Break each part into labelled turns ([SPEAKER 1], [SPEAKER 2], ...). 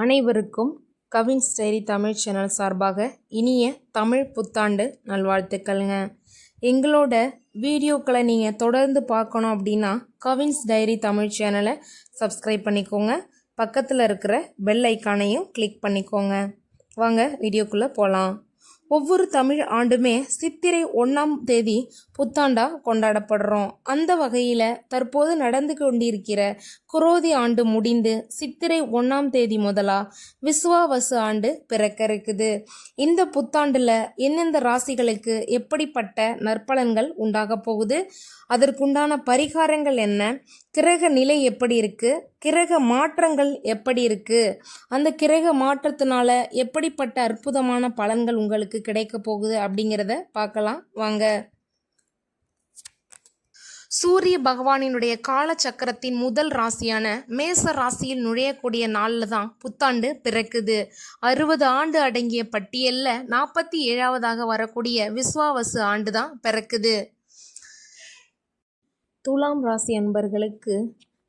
[SPEAKER 1] அனைவருக்கும் Cavin's diary Tamil channel சார்பாக இனிய தமிழ் புத்தாண்டு நல்வாழ்த்துக்கள்ங்க. எங்களோட வீடியோக்களை நீங்கள் தொடர்ந்து பார்க்கணும் அப்படின்னா கவின்ஸ் டைரி தமிழ் சேனலை சப்ஸ்கிரைப் பண்ணிக்கோங்க. பக்கத்தில் இருக்கிற பெல் ஐக்கானையும் கிளிக் பண்ணிக்கோங்க. வாங்க வீடியோக்குள்ளே போகலாம் ஒவ்வொரு தமிழ் ஆண்டுமே சித்திரை ஒன்றாம் தேதி புத்தாண்டா கொண்டாடப்படுறோம். அந்த வகையில் தற்போது நடந்து கொண்டிருக்கிற குரோதி ஆண்டு முடிந்து சித்திரை ஒன்றாம் தேதி முதலா விசுவாவசு ஆண்டு பிறக்க இருக்குது இந்த புத்தாண்டில் எந்தெந்த ராசிகளுக்கு எப்படிப்பட்ட நற்பலன்கள் உண்டாக போகுது? அதற்குண்டான பரிகாரங்கள் என்ன? கிரக நிலை எப்படி இருக்குது கிரக மாற்றங்கள் எப்படி இருக்குது அந்த கிரக மாற்றத்தினால எப்படிப்பட்ட அற்புதமான பலன்கள் உங்களுக்கு கிடைக்க போகுது அப்படிங்கிறத பார்க்கலாம். வாங்க. சூரிய பகவானினுடைய காலச்சக்கரத்தின் முதல் ராசியான மேச ராசியில் நுழையக்கூடிய நாளில் தான் புத்தாண்டு பிறக்குது. அறுபது ஆண்டு அடங்கிய பட்டியலில் நாற்பத்தி ஏழாவதாக வரக்கூடிய விஸ்வாவசு ஆண்டு தான் பிறக்குது. துலாம் ராசி அன்பர்களுக்கு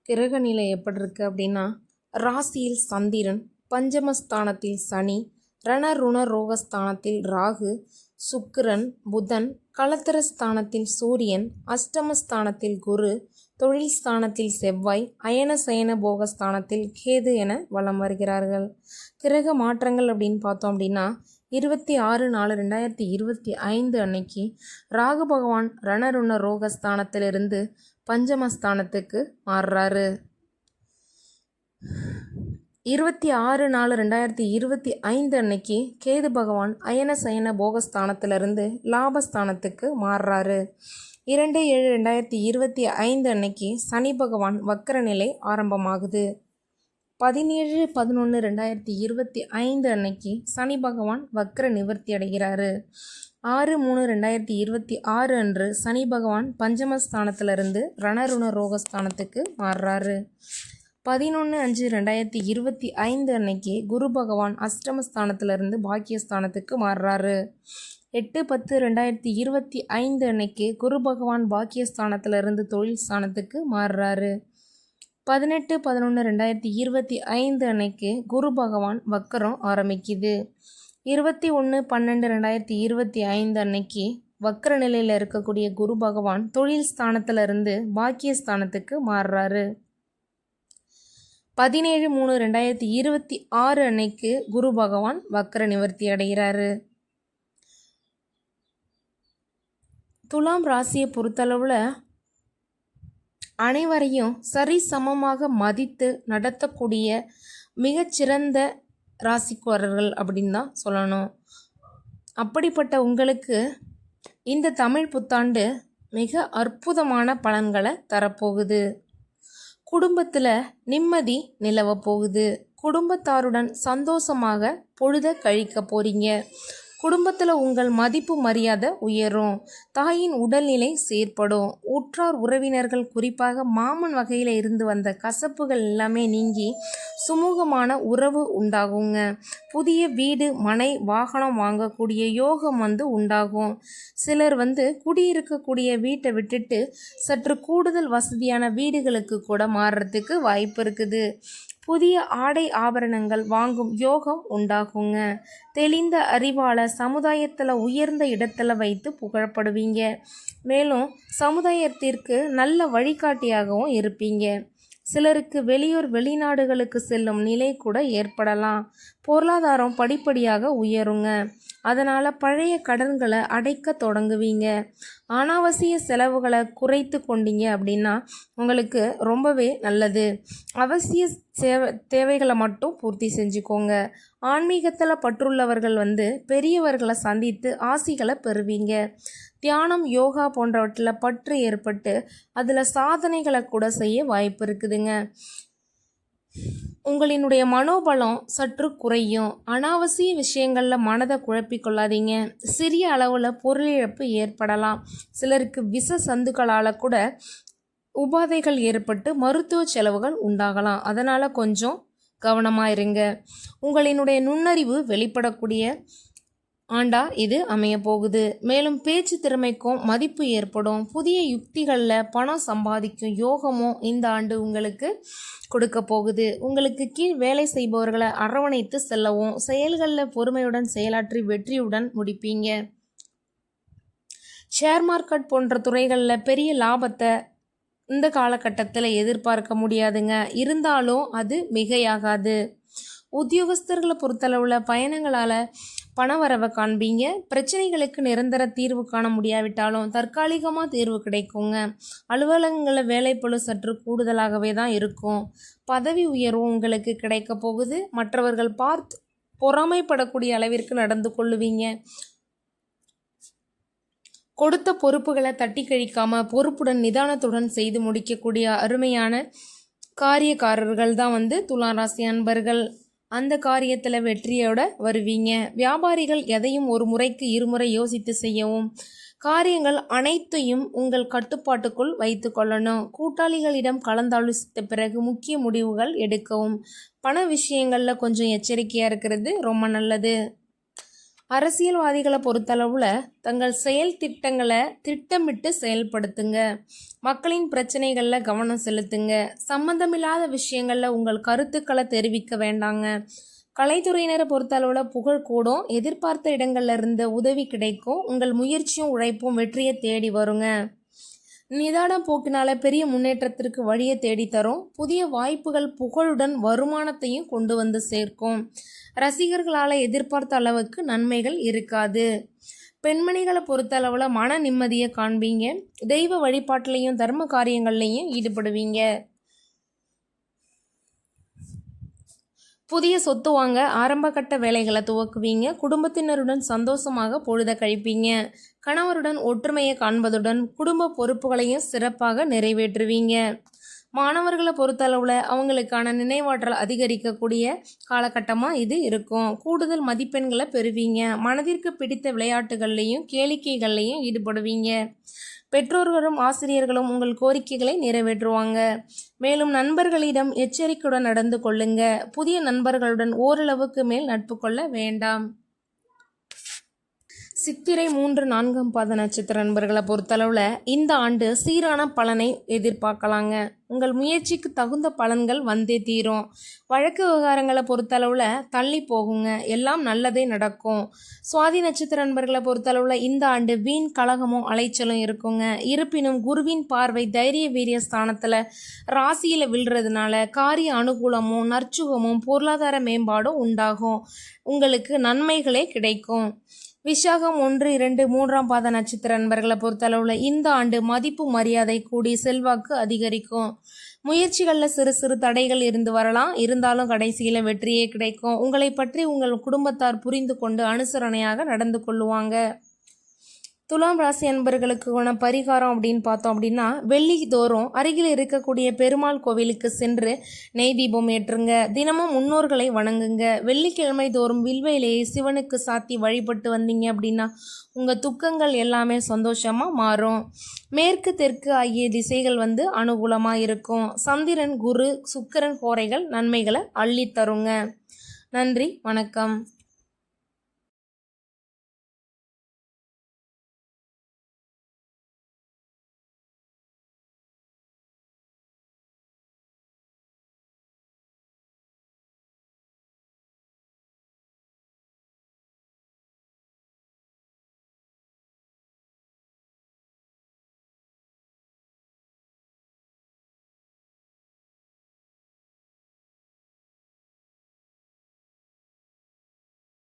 [SPEAKER 1] கிரக நிலை எப்படி இருக்கு அப்படின்னா ராசியில் சந்திரன் பஞ்சமஸ்தானத்தில் சனி ரண ருண ரோகஸ்தானத்தில் ராகு சுக்கிரன் புதன் களத்திர ஸ்தானத்தில் சூரியன் அஷ்டமஸ்தானத்தில் குரு தொழில் ஸ்தானத்தில் செவ்வாய் அயன சயன போகஸ்தானத்தில் கேது என வலம் வருகிறார்கள். கிரக மாற்றங்கள் அப்படின்னு பார்த்தோம் அப்படின்னா இருபத்தி ஆறு நாலு ரெண்டாயிரத்தி இருபத்தி ஐந்து அன்னைக்கு ராகு பகவான் ரணருண ரோகஸ்தானத்திலிருந்து பஞ்சமஸ்தானத்துக்கு மாறுறாரு. இருபத்தி ஆறு நாலு ரெண்டாயிரத்தி இருபத்தி ஐந்து அன்னைக்கு கேது பகவான் அயன சயன போகஸ்தானத்திலிருந்து லாபஸ்தானத்துக்கு மாறுறாரு. இரண்டு ஏழு ரெண்டாயிரத்தி இருபத்தி ஐந்து அன்னைக்கு சனி பகவான் வக்கரநிலை ஆரம்பமாகுது. பதினேழு பதினொன்று ரெண்டாயிரத்தி இருபத்தி ஐந்து அன்னைக்கு சனி பகவான் வக்ர நிவர்த்தி அடைகிறாரு. ஆறு மூணு ரெண்டாயிரத்தி இருபத்தி ஆறு அன்று சனி பகவான் பஞ்சமஸ்தானத்திலிருந்து ரணருண ரோகஸ்தானத்துக்கு மாறுறாரு. பதினொன்று அஞ்சு ரெண்டாயிரத்தி இருபத்தி ஐந்து அன்னைக்கு குரு பகவான் அஷ்டமஸ்தானத்திலிருந்து பாக்கியஸ்தானத்துக்கு மாறுறாரு. எட்டு பத்து ரெண்டாயிரத்தி இருபத்தி ஐந்து அன்னைக்கு குரு பகவான் பாக்கியஸ்தானத்திலிருந்து தொழில் ஸ்தானத்துக்கு மாறுறாரு. பதினெட்டு பதினொன்று ரெண்டாயிரத்தி இருபத்தி ஐந்து அன்னைக்கு குரு பகவான் வக்கரம் ஆரம்பிக்குது. இருபத்தி ஒன்று பன்னெண்டு ரெண்டாயிரத்தி இருபத்தி ஐந்து அன்னைக்கு வக்கர நிலையில் இருக்கக்கூடிய குரு பகவான் தொழில் ஸ்தானத்திலிருந்து பாக்கிய ஸ்தானத்துக்கு மாறுறாரு. பதினேழு மூணு ரெண்டாயிரத்தி இருபத்தி ஆறு அன்னைக்கு குரு பகவான் வக்கர நிவர்த்தி அடைகிறாரு. துலாம் ராசியை பொறுத்தளவில் அனைவரையும் சரிசமமாக மதித்து நடத்தக்கூடிய மிகச்சிறந்த ராசிக்காரர்கள் அப்படின்னு தான் சொல்லணும். அப்படிப்பட்ட உங்களுக்கு இந்த தமிழ் புத்தாண்டு மிக அற்புதமான பலன்களை தரப்போகுது. குடும்பத்தில் நிம்மதி நிலவ போகுது. குடும்பத்தாருடன் சந்தோஷமாக பொழுத கழிக்க போகிறீங்க குடும்பத்தில் உங்கள் மதிப்பு மரியாதை உயரும். தாயின் உடல்நிலை சீர்படும் உற்றார் உறவினர்கள் குறிப்பாக மாமன் வகையில் இருந்து வந்த கசப்புகள் எல்லாமே நீங்கி சுமூகமான உறவு உண்டாகுங்க. புதிய வீடு மனை வாகனம் வாங்கக்கூடிய யோகம் வந்து உண்டாகும். சிலர் வந்து குடியிருக்கக்கூடிய வீட்டை விட்டுட்டு சற்று கூடுதல் வசதியான வீடுகளுக்கு கூட மாறுறதுக்கு வாய்ப்பு இருக்குது. புதிய ஆடை ஆபரணங்கள் வாங்கும் யோகம் உண்டாகுங்க. தெளிந்த அறிவால சமுதாயத்தில் உயர்ந்த இடத்துல வைத்து புகழப்படுவீங்க. மேலும் சமுதாயத்திற்கு நல்ல வழிகாட்டியாகவும் இருப்பீங்க. சிலருக்கு வெளியூர் வெளிநாடுகளுக்கு செல்லும் நிலை கூட ஏற்படலாம். பொருளாதாரம் படிப்படியாக உயருங்க. அதனால் பழைய கடன்களை அடைக்க தொடங்குவீங்க. அனாவசிய செலவுகளை குறைத்து கொண்டீங்க அப்படின்னா உங்களுக்கு ரொம்பவே நல்லது. அவசிய சேவை தேவைகளை மட்டும் பூர்த்தி செஞ்சுக்கோங்க. ஆன்மீகத்தில் பற்றுள்ளவர்கள் வந்து பெரியவர்களை சந்தித்து ஆசிகளை பெறுவீங்க. தியானம் யோகா போன்றவற்றில் பற்று ஏற்பட்டு அதில் சாதனைகளை கூட செய்ய வாய்ப்பு இருக்குதுங்க. உங்களினுடைய மனோபலம் சற்று குறையும். அனாவசிய விஷயங்களில் மனதை குழப்பிக்கொள்ளாதீங்க. சிறிய அளவில் பொருளிழப்பு ஏற்படலாம். சிலருக்கு விஷ சந்துக்களால் கூட உபாதைகள் ஏற்பட்டு மருத்துவ செலவுகள் உண்டாகலாம். அதனால் கொஞ்சம் கவனமாக இருங்க. உங்களினுடைய நுண்ணறிவு வெளிப்படக்கூடிய ஆண்டா இது அமைய போகுது மேலும் பேச்சு திறமைக்கும் மதிப்பு ஏற்படும். புதிய யுக்திகளில் பணம் சம்பாதிக்கும் யோகமும் இந்த ஆண்டு உங்களுக்கு கொடுக்க போகுது. உங்களுக்கு கீழ் வேலை செய்பவர்களை அரவணைத்து செல்லவும் செயல்களில் பொறுமையுடன் செயலாற்றி வெற்றியுடன் முடிப்பீங்க. ஷேர் மார்க்கெட் போன்ற துறைகளில் பெரிய லாபத்தை இந்த காலகட்டத்தில் எதிர்பார்க்க முடியாதுங்க. இருந்தாலும் அது மிகையாகாது. உத்தியோகஸ்தர்களை பொறுத்தளவில் பயணங்களால் பணவரவை காண்பீங்க. பிரச்சனைகளுக்கு நிரந்தர தீர்வு காண முடியாவிட்டாலும் தற்காலிகமாக தீர்வு கிடைக்குங்க. அலுவலகங்களில் வேலைப்பழு சற்று கூடுதலாகவே தான் இருக்கும். பதவி உயர்வு உங்களுக்கு கிடைக்க போகுது. மற்றவர்கள் பார்த்து பொறாமைப்படக்கூடிய அளவிற்கு நடந்து கொள்ளுவீங்க. கொடுத்த பொறுப்புகளை தட்டி கழிக்காமல் பொறுப்புடன் நிதானத்துடன் செய்து முடிக்கக்கூடிய அருமையான காரியக்காரர்கள் தான் வந்து துளாராசி அன்பர்கள். அந்த காரியத்தில் வெற்றியோட வருவீங்க. வியாபாரிகள் எதையும் ஒரு முறைக்கு இருமுறை யோசித்து செய்யவும் காரியங்கள் அனைத்தையும் உங்கள் கட்டுப்பாட்டுக்குள் வைத்து கொள்ளணும். கூட்டாளிகளிடம் கலந்தாலோசித்த பிறகு முக்கிய முடிவுகள் எடுக்கவும். பண விஷயங்களில் கொஞ்சம் எச்சரிக்கையாக இருக்கிறது ரொம்ப நல்லது. அரசியல்வாதிகளை பொறுத்தளவில் தங்கள் செயல் திட்டங்களை திட்டமிட்டு செயல்படுத்துங்க. மக்களின் பிரச்சனைகளில் கவனம் செலுத்துங்க. சம்பந்தமில்லாத விஷயங்களில் உங்கள் கருத்துக்களை தெரிவிக்க வேண்டாங்க. கலைத்துறையினரை பொறுத்தளவில் புகழ் கூடும். எதிர்பார்த்த இடங்கள்ல இருந்த உதவி கிடைக்கும். உங்கள் முயற்சியும் உழைப்பும் வெற்றியை தேடி வருங்க. நிதான போக்கினால பெரிய முன்னேற்றத்திற்கு வழியை தேடித்தரும் புதிய வாய்ப்புகள் புகழுடன் வருமானத்தையும் கொண்டு வந்து சேர்க்கும். ரசிகர்களால் எதிர்பார்த்த அளவுக்கு நன்மைகள் இருக்காது. பெண்மணிகளை பொறுத்தளவில் மன நிம்மதியை காண்பீங்க. தெய்வ வழிபாட்டிலையும் தர்ம காரியங்கள்லையும் ஈடுபடுவீங்க. புதிய சொத்து வாங்க ஆரம்பகட்ட வேலைகளை துவக்குவீங்க. குடும்பத்தினருடன் சந்தோஷமாக பொழுத கழிப்பீங்க. கணவருடன் ஒற்றுமையை காண்பதுடன் குடும்ப பொறுப்புகளையும் சிறப்பாக நிறைவேற்றுவீங்க. மாணவர்களை பொறுத்தளவில் அவங்களுக்கான நினைவாற்றல் அதிகரிக்கக்கூடிய காலகட்டமாக இது இருக்கும். கூடுதல் மதிப்பெண்களை பெறுவீங்க. மனதிற்கு பிடித்த விளையாட்டுகள்லையும் கேளிக்கைகள்லையும் ஈடுபடுவீங்க. பெற்றோர்களும் ஆசிரியர்களும் உங்கள் கோரிக்கைகளை நிறைவேற்றுவாங்க. மேலும் நண்பர்களிடம் எச்சரிக்கையுடன் நடந்து கொள்ளுங்க. புதிய நண்பர்களுடன் ஓரளவுக்கு மேல் நட்பு கொள்ள வேண்டாம். சித்திரை மூன்று நான்காம் பாத நட்சத்திர நண்பர்களை பொறுத்தளவில் இந்த ஆண்டு சீரான பலனை எதிர்பார்க்கலாங்க. உங்கள் முயற்சிக்கு தகுந்த பலன்கள் வந்தே தீரும். வழக்கு விவகாரங்களை பொறுத்தளவில் தள்ளி போகுங்க. எல்லாம் நல்லதே நடக்கும். சுவாதி நட்சத்திர நண்பர்களை பொறுத்தளவில் இந்த ஆண்டு வீண் கழகமும் அலைச்சலும் இருக்குங்க. இருப்பினும் குருவின் பார்வை தைரிய வீரிய ஸ்தானத்தில் ராசியில் விழுறதுனால காரிய அனுகூலமும் நற்சுகமும் பொருளாதார மேம்பாடும் உண்டாகும். உங்களுக்கு நன்மைகளே கிடைக்கும். விஷாகம் ஒன்று இரண்டு மூன்றாம் பாத நட்சத்திர நண்பர்களை பொறுத்தளவில் இந்த ஆண்டு மதிப்பு மரியாதை கூடி செல்வாக்கு அதிகரிக்கும். முயற்சிகளில் சிறு சிறு தடைகள் இருந்து வரலாம். இருந்தாலும் கடைசியில் வெற்றியே கிடைக்கும். உங்களை பற்றி உங்கள் குடும்பத்தார் புரிந்து கொண்டு அனுசரணையாக நடந்து கொள்ளுவாங்க. துலாம் ராசி அன்பர்களுக்கான உன பரிகாரம் அப்படின்னு பார்த்தோம் அப்படின்னா வெள்ளி தோறும் அருகில் இருக்கக்கூடிய பெருமாள் கோவிலுக்கு சென்று நெய் தீபம் ஏற்றுங்க. தினமும் முன்னோர்களை வணங்குங்க. வெள்ளிக்கிழமை தோறும் வில்வேலையை சிவனுக்கு சாத்தி வழிபட்டு வந்தீங்க அப்படின்னா உங்கள் துக்கங்கள் எல்லாமே சந்தோஷமாக மாறும். மேற்கு தெற்கு ஆகிய திசைகள் வந்து அனுகூலமாக இருக்கும். சந்திரன் குரு சுக்கரன் கோரைகள் நன்மைகளை அள்ளித்தருங்க. நன்றி வணக்கம்.